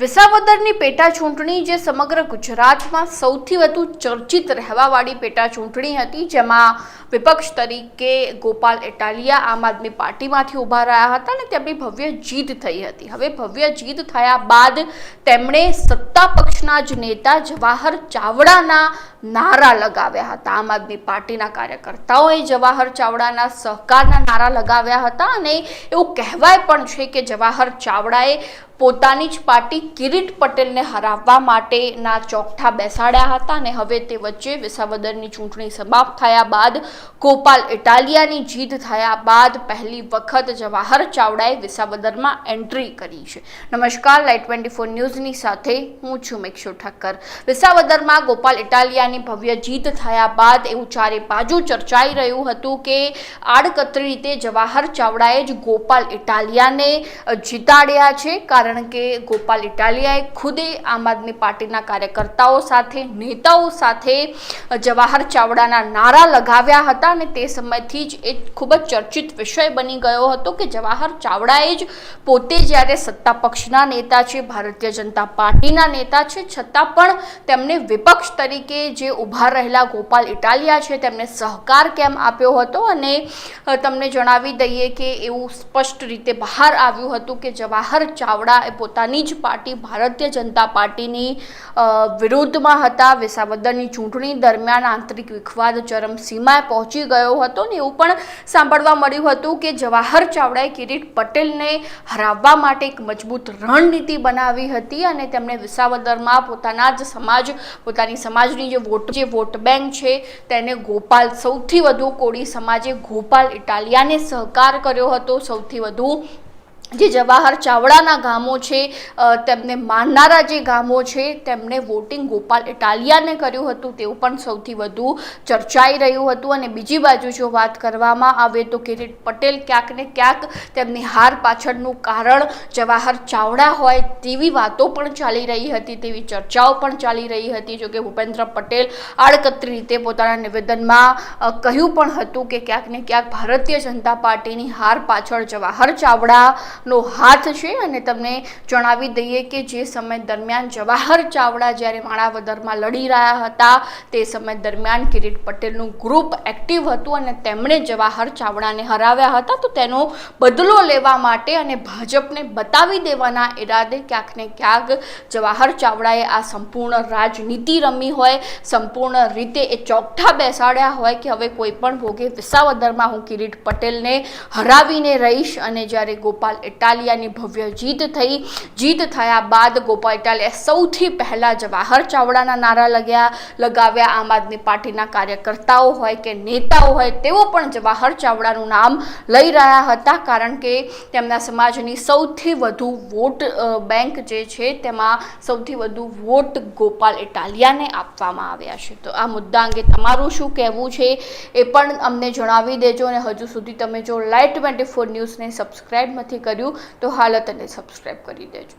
વિસાવદરની પેટા ચૂંટણી જે સમગ્ર ગુજરાતમાં સૌથી વધુ ચર્ચિત રહેવાવાળી પેટા ચૂંટણી હતી, જેમાં વિપક્ષ તરીકે ગોપાલ એટાલિયા આમ આદમી પાર્ટીમાંથી ઊભા રહ્યા હતા અને તેમની ભવ્ય જીત થઈ હતી. હવે ભવ્ય જીત થયા બાદ તેમણે સત્તા પક્ષના જ નેતા જવાહર ચાવડાના નારા લગાવ્યા હતા. આમ આદમી પાર્ટીના કાર્યકર્તાઓએ જવાહર ચાવડાના સહકારના નારા લગાવ્યા હતા અને એવું કહેવાય પણ છે કે જવાહર ચાવડાએ પોતાની જ પાર્ટી કિરીટ પટેલને હરાવવા માટેના ચોકઠા બેસાડ્યા હતા અને હવે તે વચ્ચે વિસાવદરની ચૂંટણી સમાપ્ત થયા બાદ ગોપાલ ઇટાલિયાની જીત થયા બાદ પહેલી વખત જવાહર ચાવડાએ વિસાવદરમાં એન્ટ્રી કરી છે. નમસ્કાર લાઈટ ટ્વેન્ટી ફોર ન્યૂઝની સાથે હું છું મેક્ષુ ઠક્કર. વિસાવદરમાં ગોપાલ ઇટાલિયાની ભવ્ય જીત થયા બાદ એવું ચારે બાજુ ચર્ચાઈ રહ્યું હતું કે આડકતરી રીતે જવાહર ચાવડાએ જ ગોપાલ ઇટાલિયાને જીતાડ્યા છે, કારણ કે ગોપાલ ઇટાલિયાએ ખુદે આમ આદમી પાર્ટીના કાર્યકર્તાઓ સાથે, નેતાઓ સાથે જવાહર ચાવડાના નારા લગાવ્યા હતા અને તે સમયથી જ એ ખૂબ જ ચર્ચિત વિષય બની ગયો હતો કે જવાહર ચાવડાએ જ પોતે જ્યારે સત્તા પક્ષના નેતા છે, ભારતીય જનતા પાર્ટીના નેતા છે, છતાં પણ તેમને વિપક્ષ તરીકે જે ઊભા રહેલા ગોપાલ ઇટાલિયા છે, તેમને સહકાર કેમ આપ્યો હતો? અને તમને જણાવી દઈએ કે એવું સ્પષ્ટ રીતે બહાર આવ્યું હતું કે જવાહર ચાવડા એ પોતાની જ પાર્ટી ભારતીય જનતા પાર્ટીની વિરુદ્ધમાં હતા. વિસાવદરની ચૂંટણી દરમિયાન આંતરિક વિખવાદ ચરમસીમાએ પહોંચી ગયો હતો ને એવું પણ સાંભળવા મળ્યું હતું કે જવાહર ચાવડાએ કિરીટ પટેલને હરાવવા માટે એક મજબૂત રણનીતિ બનાવી હતી અને તેમણે વિસાવદરમાં પોતાના જ સમાજ, પોતાની સમાજની જે વોટ જે વોટ બેંક છે તેને ગોપાલ, સૌથી વધુ કોળી સમાજે ગોપાલ ઇટાલિયાને સહકાર કર્યો હતો. સૌથી વધુ જે જવાહર ચાવડાના ગામો છે તેમને માનનારા જે ગામો છે, તેમને વોટિંગ ગોપાલ ઇટાલિયાને કર્યું હતું, તેવું પણ સૌથી વધુ ચર્ચાઈ રહ્યું હતું. અને બીજી બાજુ જો વાત કરવામાં આવે તો કિરીટ પટેલ ક્યાંક ને ક્યાંક તેમની હાર પાછળનું કારણ જવાહર ચાવડા હોય તેવી વાતો પણ ચાલી રહી હતી, તેવી ચર્ચાઓ પણ ચાલી રહી હતી. જોકે ભૂપેન્દ્ર પટેલ આડકતરી રીતે પોતાના નિવેદનમાં કહ્યું પણ હતું કે ક્યાંક ને ક્યાંક ભારતીય જનતા પાર્ટીની હાર પાછળ જવાહર ચાવડા નો હાથ છે અને તમને જણાવી દઈએ કે જે સમય દરમિયાન જવાહર ચાવડા જ્યારે માણાવદરમાં લડી રહ્યા હતા, તે સમય દરમિયાન કિરીટ પટેલનું ગ્રુપ એક્ટિવ હતું અને તેમણે જવાહર ચાવડાને હરાવ્યા હતા. તો તેનો બદલો લેવા માટે અને ભાજપને બતાવી દેવાના ઈરાદે ક્યાંક ને ક્યાંક જવાહર ચાવડાએ આ સંપૂર્ણ રાજનીતિ રમી હોય, સંપૂર્ણ રીતે એ ચોકઠા બેસાડ્યા હોય કે હવે કોઈ પણ ભોગે વિસાવદરમાં હું કિરીટ પટેલને હરાવીને રહીશ અને જ્યારે ગોપાલ ઇટાલિયાની ભવ્ય જીત થઈ. જીત થયા બાદ ગોપાલ ઇટાલિયા સૌથી પહેલાં જવાહર ચાવડાના નારા લગ્યા. લગાવ્યા આમ આદમી પાર્ટીના કાર્યકર્તાઓ હોય કે નેતાઓ હોય, તેઓ પણ જવાહર ચાવડાનું નામ લઈ રહ્યા હતા. કારણ કે તેમના સમાજની સૌથી વધુ વોટ બેંક જે છે, તેમાં સૌથી વધુ વોટ ગોપાલ ઇટાલિયાને આપવામાં આવ્યા છે. તો આ મુદ્દા અંગે તમારું શું કહેવું છે એ પણ અમને જણાવી દેજો અને હજુ સુધી તમે જો લાઈટ ટ્વેન્ટી ફોર ન્યૂઝને સબસ્ક્રાઈબ નથી કર્યું તો હાલ અને સબસ્ક્રાઈબ કરી દેજો.